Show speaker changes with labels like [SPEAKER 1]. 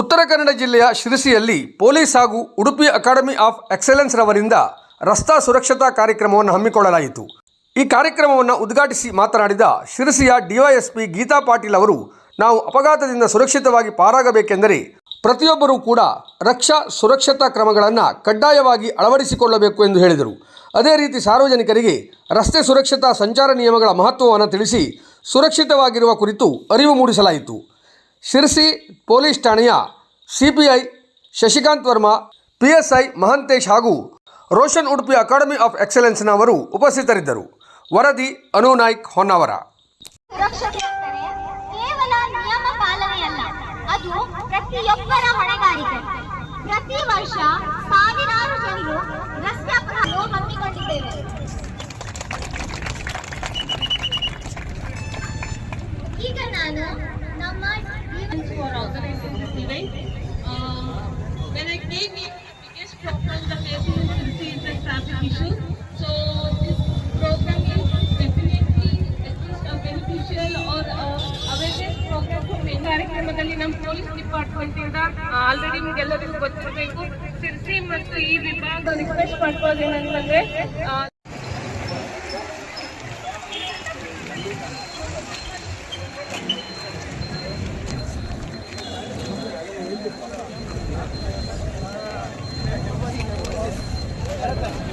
[SPEAKER 1] ಉತ್ತರ ಕನ್ನಡ ಜಿಲ್ಲೆಯ ಶಿರಸಿಯಲ್ಲಿ ಪೊಲೀಸ್ ಹಾಗೂ ಉಡುಪಿ ಅಕಾಡೆಮಿ ಆಫ್ ಎಕ್ಸಲೆನ್ಸ್ ರವರಿಂದ ರಸ್ತಾ ಸುರಕ್ಷತಾ ಕಾರ್ಯಕ್ರಮವನ್ನು ಹಮ್ಮಿಕೊಳ್ಳಲಾಯಿತು. ಈ ಕಾರ್ಯಕ್ರಮವನ್ನು ಉದ್ಘಾಟಿಸಿ ಮಾತನಾಡಿದ ಶಿರಸಿಯ ಡಿವೈಎಸ್ಪಿ ಗೀತಾ ಪಾಟೀಲ್ ಅವರು, ನಾವು ಅಪಘಾತದಿಂದ ಸುರಕ್ಷಿತವಾಗಿ ಪಾರಾಗಬೇಕೆಂದರೆ ಪ್ರತಿಯೊಬ್ಬರೂ ಕೂಡ ರಕ್ಷಾ ಸುರಕ್ಷತಾ ಕ್ರಮಗಳನ್ನು ಕಡ್ಡಾಯವಾಗಿ ಅಳವಡಿಸಿಕೊಳ್ಳಬೇಕು ಎಂದು ಹೇಳಿದರು. ಅದೇ ರೀತಿ ಸಾರ್ವಜನಿಕರಿಗೆ ರಸ್ತೆ ಸುರಕ್ಷತಾ ಸಂಚಾರ ನಿಯಮಗಳ ಮಹತ್ವವನ್ನು ತಿಳಿಸಿ ಸುರಕ್ಷಿತವಾಗಿರುವ ಕುರಿತು ಅರಿವು ಮೂಡಿಸಲಾಯಿತು. ಶಿರಸಿ ಪೊಲೀಸ್ ಠಾಣೆಯ ಸಿಪಿಐ ಶಶಿಕಾಂತ್ ವರ್ಮಾ, ಪಿಎಸ್ಐ ಮಹಂತೇಶ್ ಹಾಗೂ ರೋಷನ್ ಉಡುಪಿ ಅಕಾಡೆಮಿ ಆಫ್ ಎಕ್ಸಲೆನ್ಸ್ನವರು ಉಪಸ್ಥಿತರಿದ್ದರು. ವರದಿ ಅನು ನಾಯ್ಕ್ ಹೊನ್ನಾವರ.
[SPEAKER 2] ಈಗ ನಾನು ನಮ್ಮ
[SPEAKER 3] for organizing this event. Uh, when I came in, biggest problem the facing is the traffic issue. So this program is definitely at least a beneficial or a awareness program for many. ಕಾರ್ಯಕ್ರಮದಲ್ಲಿ ನಮ್ಮ police department ಇಂದ already ನಿಮ್ಗೆಲ್ಲರಿಗೂ ಗೊತ್ತಿರಬೇಕು ಸಿರ್ಸಿ ಮತ್ತು ಈ ವಿಭಾಗ request ಮಾಡ್ಕೊಳ್ಳೋದೇನಂತಂದ್ರೆ ಆ, Gracias.